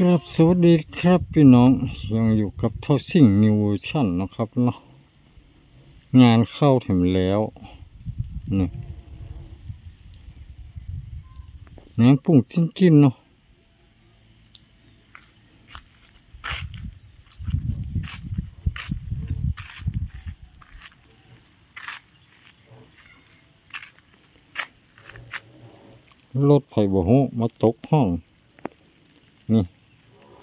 ครับสวัสดีครับพี่น้องยังอยู่กับเท่าสิ่งนิวเวอร์ชันนะครับเนาะงานเข้าถึงแล้วนี่น้ำปุ่งจิ้นๆเนาะรถไผ่บ่ฮู้มาตกห้องนี่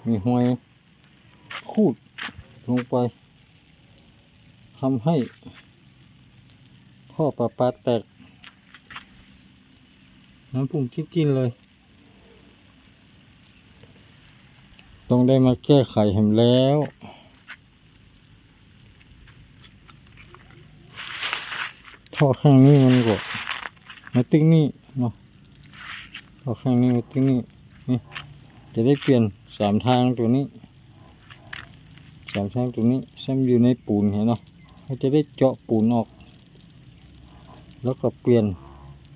มีห้อยคูดลงไปทำให้ท่อประปาแตก น้ำปุ่งจิ้นๆเลย ต้องได้มาแก้ไขเห็นแล้วท่อข้างนี้มันก็มาติ้งนี่เนาะท่อข้างนี้มาติ้งนี่นี่จะได้เปลี่ยน สามทางตัวนี้สามทางตัวนี้ซ้ำอยู่ในปูนเห็นเนาะเราจะได้เจาะปูนออก แล้วก็เปลี่ยน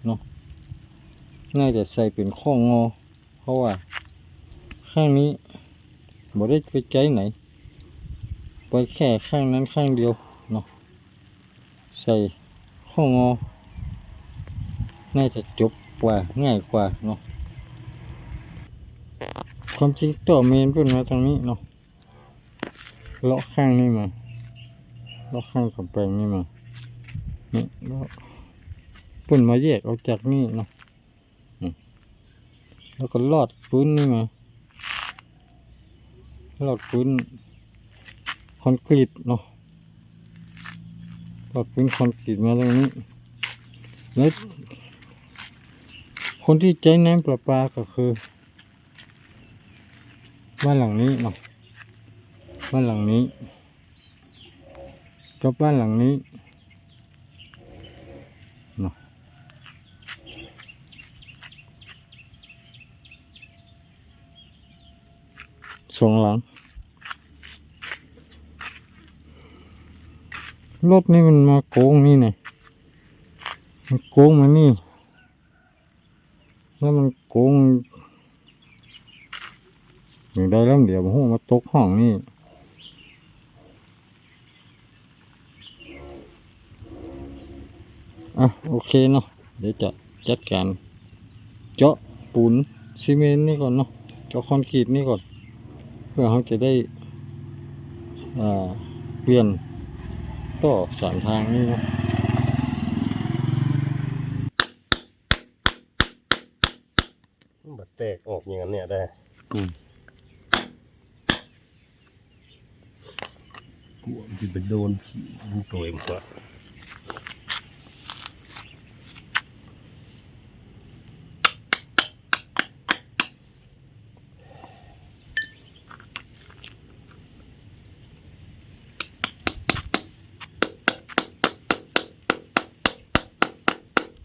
เนาะน่าจะใส่เป็นข้องอเพราะว่า ข้างนี้บ่ได้ไปใจไหนไปแค่ข้างนั้นข้างเดียวเนาะใส่ข้องอน่าจะจบกว่าง่ายกว่าเนาะ ความจริงต่อเมนเป็นมาทางนี้เนาะเลาะข้างนี่มาเลาะข้างกับแปลงนี่มานี่เลาะปุ่นมาแยกออกจากนี่เนาะแล้วก็ลอดพื้นนี่มาลอดพื้นคอนกรีตเนาะลอดพื้นคอนกรีตมาตรงนี้ แล้วคนที่ใช้น้ำประปาก็คือ บ้านหลังนี้เนาะบ้านหลังนี้กับบ้านหลังนี้เนาะสองหลัง รถนี่มันมาโค้งนี่ไงมันโค้งมานี่ แล้วมันโค้ง อย่างได้แล้วเดี๋ยวผมมาตกห้องนี่อะโอเคเนาะเดี๋ยวจะจัดการเจาะปูนซีเมนต์นี่ก่อนเนาะเจาะคอนกรีตนี่ก่อน เพื่อเขาจะได้อ่าเปลี่ยนต่อสามทางนี่เนาะมันบัดแตกออกอย่างนั้นเนี่ยได้อืม กลั วมันจะไปโดนผีมันโตยมันกว่า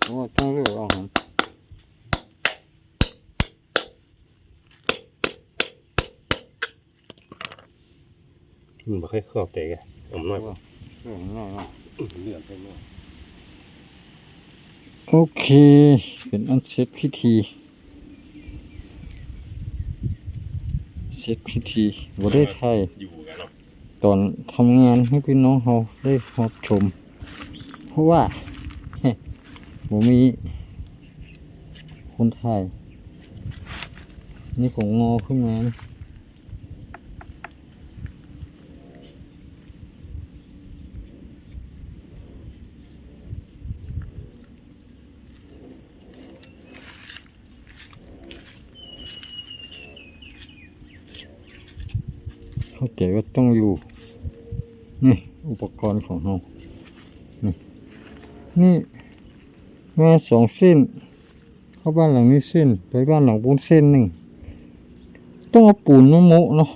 โอ้ต้องเลือกเอาหาร มันบ่ค่อยเข้าใจกันผมน้อยเลือกหน่อยเนาะเลือดไปหน่อยโอเค เป็นอันเสร็จพิธีเสร็จพิธีบ่ได้ไทยอยู่กันเนาะตอนทำงานให้พี่น้องเราได้รับชม เพราะว่าผมมีคนไทย นี่ของงอขึ้นมา เข้าใจว่าต้องอยู่ นี่ อุปกรณ์ของเรา นี่นี่มาสองเส้น เข้าบ้านหลังนี้เส้น ไปบ้านหลังปูนเส้นหนึ่ง ต้องเอาปูนมาโมะเนาะ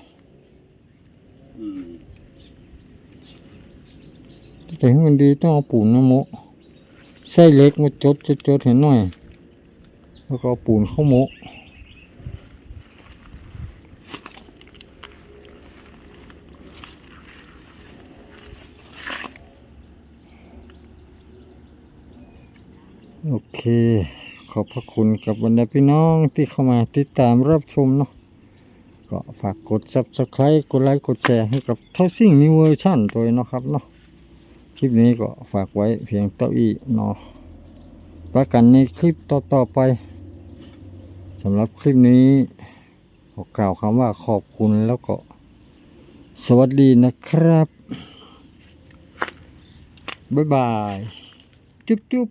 แต่ให้มันดีต้องเอาปูนมาโมะไส้เล็กมาจดจดจดเห็นหน่อย แล้วก็เอาปูนเข้าโมะ โอเค ขอบพระคุณกับบรรดาพี่น้องที่เข้ามาติดตามรับชมเนาะก็ฝากกด subscribe กดไลค์กดแชร์ให้กับเท่าซิ่งนิวเวอร์ชันตัวเองนะครับเนาะคลิปนี้ก็ฝากไว้เพียงเต้าอี้เนาะประกันในคลิปต่อๆไปสำหรับคลิปนี้ขอกล่าวคำว่าขอบคุณแล้วก็สวัสดีนะครับ บ๊ายบาย จุ๊บจุ๊บ